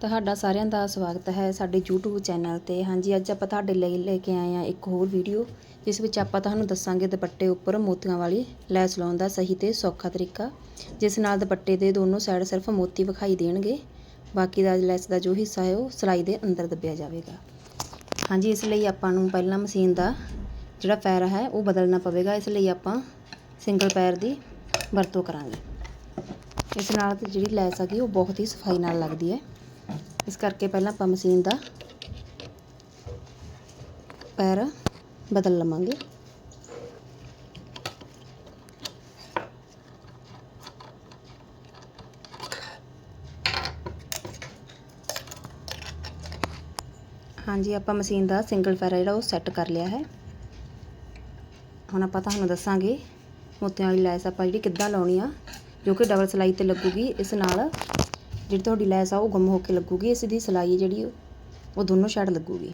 ਤੁਹਾਡਾ ਸਾਰਿਆਂ ਦਾ ਸਵਾਗਤ ਹੈ ਸਾਡੇ YouTube ਚੈਨਲ ਤੇ। ਹਾਂਜੀ, ਅੱਜ ਆਪਾਂ ਤੁਹਾਡੇ ਲਈ ਲੈ ਕੇ ਆਏ ਹਾਂ ਇੱਕ ਹੋਰ ਵੀਡੀਓ, ਜਿਸ ਵਿੱਚ ਆਪਾਂ ਤੁਹਾਨੂੰ ਦੱਸਾਂਗੇ ਦੁਪੱਟੇ ਉੱਪਰ ਮੋਤੀਆਂ ਵਾਲੀ ਲੈਸ ਲਾਉਣ ਦਾ ਸਹੀ ਤੇ ਸੌਖਾ ਤਰੀਕਾ, ਜਿਸ ਨਾਲ ਦੁਪੱਟੇ ਦੇ ਦੋਨੋਂ ਸਾਈਡ ਸਿਰਫ ਮੋਤੀ ਵਿਖਾਈ ਦੇਣਗੇ, ਬਾਕੀ ਦਾ ਲੈਸ ਦਾ ਜੋ ਹਿੱਸਾ ਹੈ ਉਹ ਸਿਲਾਈ ਦੇ ਅੰਦਰ ਦੱਬਿਆ ਜਾਵੇਗਾ। ਹਾਂਜੀ, ਇਸ ਲਈ ਆਪਾਂ ਨੂੰ ਪਹਿਲਾਂ ਮਸ਼ੀਨ ਦਾ ਜਿਹੜਾ ਪੈਰ ਹੈ ਉਹ ਬਦਲਣਾ ਪਵੇਗਾ। ਇਸ ਲਈ ਆਪਾਂ ਸਿੰਗਲ ਪੈਰ ਦੀ ਵਰਤੋਂ ਕਰਾਂਗੇ। ਇਸ ਨਾਲ ਜਿਹੜੀ ਲੈਸ ਹੈਗੀ ਉਹ ਬਹੁਤ ਹੀ ਸਫ਼ਾਈ ਨਾਲ ਲੱਗਦੀ ਹੈ। ਇਸ ਕਰਕੇ ਪਹਿਲਾਂ ਆਪਾਂ ਮਸ਼ੀਨ ਦਾ ਪੈਰ ਬਦਲ ਲਵਾਂਗੇ। ਹਾਂਜੀ, ਆਪਾਂ ਮਸ਼ੀਨ ਦਾ ਸਿੰਗਲ ਪੈਰ ਜਿਹੜਾ ਉਹ ਸੈੱਟ ਕਰ ਲਿਆ ਹੈ। ਹੁਣ ਆਪਾਂ ਤੁਹਾਨੂੰ ਦੱਸਾਂਗੇ ਮੋਤੀਆਂ ਵਾਲੀ ਲੈਸ ਆਪਾਂ ਜਿਹੜੀ ਕਿੱਦਾਂ ਲਾਉਣੀ ਆ, ਜੋ ਕਿ ਡਬਲ ਸਿਲਾਈ ਤੇ ਲੱਗੂਗੀ, ਇਸ ਨਾਲ ਜਿਹੜੀ ਤੁਹਾਡੀ ਲੈਸ ਆ, ਉਹ ਗੁੰਮ ਹੋ ਕੇ ਲੱਗੂਗੀ, ਇਸ ਦੀ ਸਿਲਾਈ ਜਿਹੜੀ ਉਹ ਦੋਨੋਂ ਸਾਈਡ ਲੱਗੂਗੀ।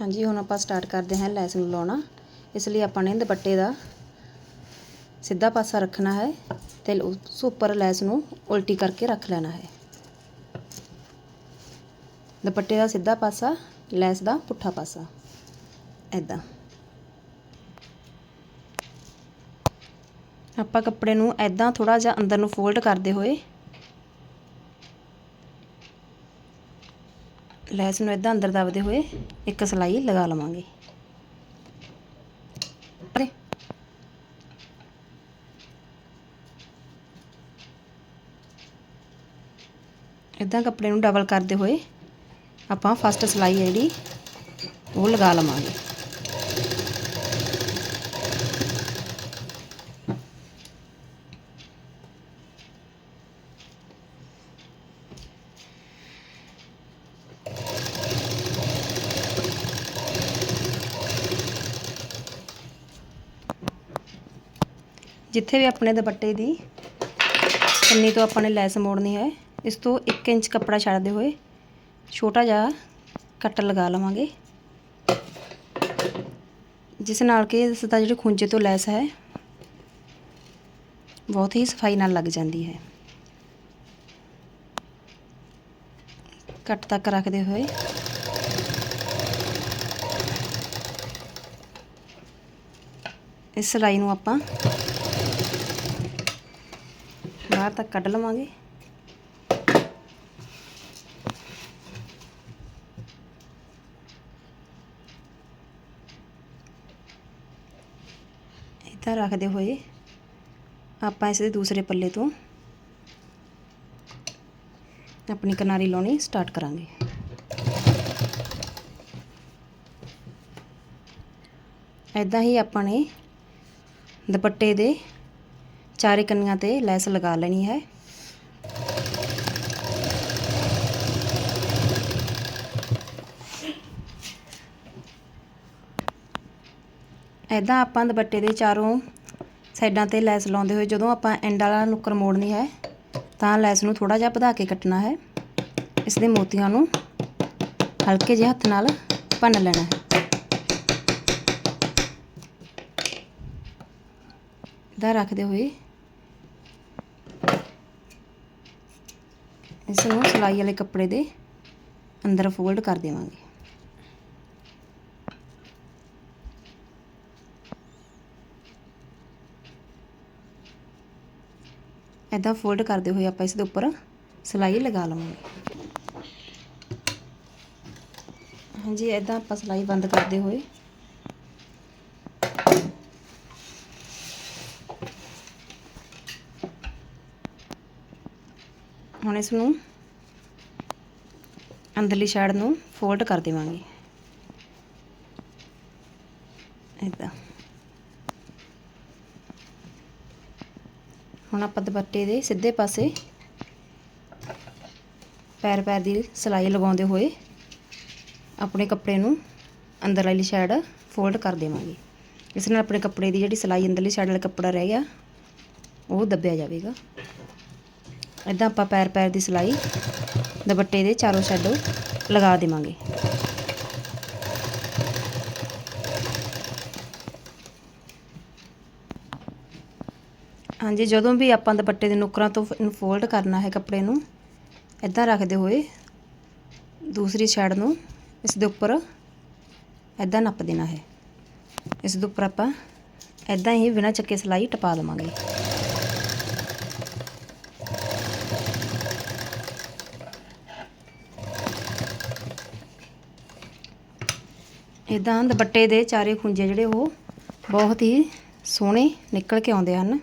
ਹਾਂਜੀ, ਹੁਣ ਆਪਾਂ ਸਟਾਰਟ ਕਰਦੇ ਹਾਂ ਲੈਸ ਨੂੰ ਲਾਉਣਾ। ਇਸ ਲਈ ਆਪਾਂ ਨੇ ਦੁਪੱਟੇ ਦਾ ਸਿੱਧਾ ਪਾਸਾ ਰੱਖਣਾ ਹੈ ਤੇ ਉਸ ਉੱਪਰ ਲੈਸ ਨੂੰ ਉਲਟੀ ਕਰਕੇ ਰੱਖ ਲੈਣਾ ਹੈ। ਦੁਪੱਟੇ ਦਾ ਸਿੱਧਾ ਪਾਸਾ, ਲੈਸ ਦਾ ਪੁੱਠਾ ਪਾਸਾ। ਐਦਾਂ ਆਪਾਂ ਕੱਪੜੇ ਨੂੰ ਐਦਾਂ ਥੋੜਾ ਜਿਹਾ ਅੰਦਰ ਨੂੰ ਫੋਲਡ ਕਰਦੇ ਹੋਏ ਲੈਸ ਨੂੰ ਇਦਾਂ ਅੰਦਰ ਦਬਦੇ ਹੋਏ ਇੱਕ ਸਲਾਈ ਲਗਾ ਲਵਾਂਗੇ। ਇਦਾਂ ਕੱਪੜੇ ਨੂੰ ਡਬਲ ਕਰਦੇ ਹੋਏ ਆਪਾਂ ਫਸਟ ਸਲਾਈ ਹੈ ਜਿਹੜੀ, ਉਹ ਲਗਾ ਲਵਾਂਗੇ। ਜਿੱਥੇ ਵੀ ਆਪਣੇ ਦੁਪੱਟੇ ਦੀ ਕੰਨੀ ਤੋਂ ਆਪਾਂ ਨੇ ਲੈਸ ਮੋੜਨੀ ਹੈ ਇਸ ਤੋਂ 1 ਇੰਚ ਕੱਪੜਾ ਛੱਡਦੇ ਹੋਏ ਛੋਟਾ ਜਿਹਾ ਕੱਟ ਲਗਾ ਲਵਾਂਗੇ। ਜਿਸ ਨਾਲ ਕਿ ਇਸ ਦਾ ਜਿਹੜੇ ਖੁੰਝੇ ਤੋਂ ਲੈਸ ਹੈ, ਬਹੁਤ ਹੀ ਸਫ਼ਾਈ ਨਾਲ ਲੱਗ ਜਾਂਦੀ ਹੈ। ਕੱਟ ਤੱਕ ਰੱਖਦੇ ਹੋਏ ਇਸ ਸਿਲਾਈ ਨੂੰ ਆਪਾਂ ਬਾਹਰ ਤੱਕ ਕੱਢ ਲਵਾਂਗੇ। ਇੱਧਰ ਰੱਖਦੇ ਹੋਏ ਆਪਾਂ ਇਸ ਦੇ ਦੂਸਰੇ ਪੱਲੇ ਤੋਂ ਆਪਣੀ ਕਿਨਾਰੀ ਲਾਉਣੀ ਸਟਾਰਟ ਕਰਾਂਗੇ। ਐਦਾਂ ਹੀ ਆਪਾਂ ਨੇ ਦੁਪੱਟੇ ਦੇ ਚਾਰੇ ਕੰਨੀਆਂ ਤੇ ਲੈਸ ਲਗਾ ਲੈਣੀ ਹੈ। ਐਦਾਂ ਆਪਾਂ ਦੁਪੱਟੇ ਦੇ ਚਾਰੋਂ ਸਾਈਡਾਂ ਤੇ ਲੈਸ ਲਾਉਂਦੇ ਹੋਏ ਜਦੋਂ ਆਪਾਂ ਐਂਡ ਵਾਲਾ ਨੁੱਕਰ ਮੋੜਨੀ ਹੈ, ਤਾਂ ਲੈਸ ਨੂੰ ਥੋੜਾ ਜਿਹਾ ਵਧਾ ਕੇ ਕੱਟਣਾ ਹੈ। ਇਸ ਦੇ ਮੋਤੀਆਂ ਨੂੰ ਹਲਕੇ ਜਿਹੇ ਹੱਥ ਨਾਲ ਭੰਨ ਲੈਣਾ ਹੈ। ਦਾ ਰੱਖਦੇ ਹੋਏ ਇਸ ਨੂੰ ਸਿਲਾਈ ਵਾਲੇ ਕੱਪੜੇ ਦੇ ਅੰਦਰ ਫੋਲਡ ਕਰ ਦੇਵਾਂਗੇ। ਐਦਾਂ ਫੋਲਡ ਕਰਦੇ ਹੋਏ ਆਪਾਂ ਇਸ ਦੇ ਉੱਪਰ ਸਿਲਾਈ ਲਗਾ ਲਵਾਂਗੇ। ਹਾਂਜੀ ਐਦਾਂ ਆਪਾਂ ਸਿਲਾਈ ਬੰਦ ਕਰਦੇ ਹੋਏ ਹੁਣ ਇਸ ਨੂੰ ਅੰਦਰਲੀ ਸਾਈਡ ਨੂੰ ਫੋਲਡ ਕਰ ਦੇਵਾਂਗੇ। ਇਦਾਂ ਹੁਣ ਆਪਾਂ ਦੁਪੱਟੇ ਦੇ ਸਿੱਧੇ ਪਾਸੇ ਪੈਰ ਪੈਰ ਦੀ ਸਿਲਾਈ ਲਗਾਉਂਦੇ ਹੋਏ ਆਪਣੇ ਕੱਪੜੇ ਨੂੰ ਅੰਦਰ ਵਾਲੀ ਸਾਈਡ ਫੋਲਡ ਕਰ ਦੇਵਾਂਗੇ। ਇਸ ਨਾਲ ਆਪਣੇ ਕੱਪੜੇ ਦੀ ਜਿਹੜੀ ਸਿਲਾਈ ਅੰਦਰਲੀ ਸਾਈਡ ਵਾਲਾ ਕੱਪੜਾ ਰਹਿ ਗਿਆ, ਉਹ ਦੱਬਿਆ ਜਾਵੇਗਾ। ਇਦਾਂ ਆਪਾਂ ਪੈਰ ਪੈਰ ਦੀ ਸਿਲਾਈ, ਦੁਪੱਟੇ ਦੇ ਚਾਰੋਂ ਸਾਈਡੋਂ ਲਗਾ ਦੇਵਾਂਗੇ। ਹਾਂਜੀ, ਜਦੋਂ ਵੀ ਆਪਾਂ ਦੁਪੱਟੇ ਦੇ ਨੁਕਰਾਂ ਤੋਂ ਫੋਲਡ ਕਰਨਾ ਹੈ ਕੱਪੜੇ ਨੂੰ ਇਦਾਂ ਰੱਖਦੇ ਹੋਏ ਦੂਸਰੀ ਸਾਈਡ ਨੂੰ ਇਸ ਦੇ ਉੱਪਰ ਇਦਾਂ ਨੱਪ ਦੇਣਾ ਹੈ। ਇਸ ਦੇ ਉੱਪਰ ਆਪਾਂ ਇਦਾਂ ਹੀ ਬਿਨਾਂ ਚੱਕੇ ਸਲਾਈ ਟਪਾ ਲਵਾਂਗੇ ਇਦਾਂ ਦੁਪੱਟੇ ਦੇ ਚਾਰੇ ਖੁੰਝੇ ਜਿਹੜੇ ਉਹ ਬਹੁਤ ਹੀ ਸੋਹਣੇ ਨਿਕਲ ਕੇ ਆਉਂਦੇ ਹਨ।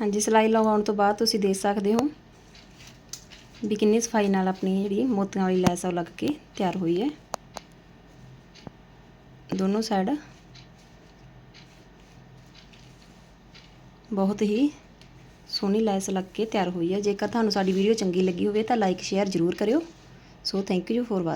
ਹਾਂਜੀ, ਸਿਲਾਈ ਲਗਾਉਣ ਤੋਂ ਬਾਅਦ ਤੁਸੀਂ ਦੇਖ ਸਕਦੇ ਹੋ ਵੀ ਕਿੰਨੀ ਸਫ਼ਾਈ ਨਾਲ ਆਪਣੀ ਜਿਹੜੀ ਮੋਤੀਆਂ ਵਾਲੀ ਲੈਸ ਆ ਉਹ ਲੱਗ ਕੇ ਤਿਆਰ ਹੋਈ ਹੈ। ਦੋਨੋਂ ਸਾਈਡ ਬਹੁਤ ਹੀ ਸੋਹਣੀ ਲੈਸ ਲੱਗ ਕੇ ਤਿਆਰ ਹੋਈ ਹੈ। ਜੇਕਰ ਤੁਹਾਨੂੰ ਸਾਡੀ ਵੀਡੀਓ ਚੰਗੀ ਲੱਗੀ ਹੋਵੇ ਤਾਂ ਲਾਈਕ ਸ਼ੇਅਰ ਜ਼ਰੂਰ ਕਰਿਓ। So thank you for watch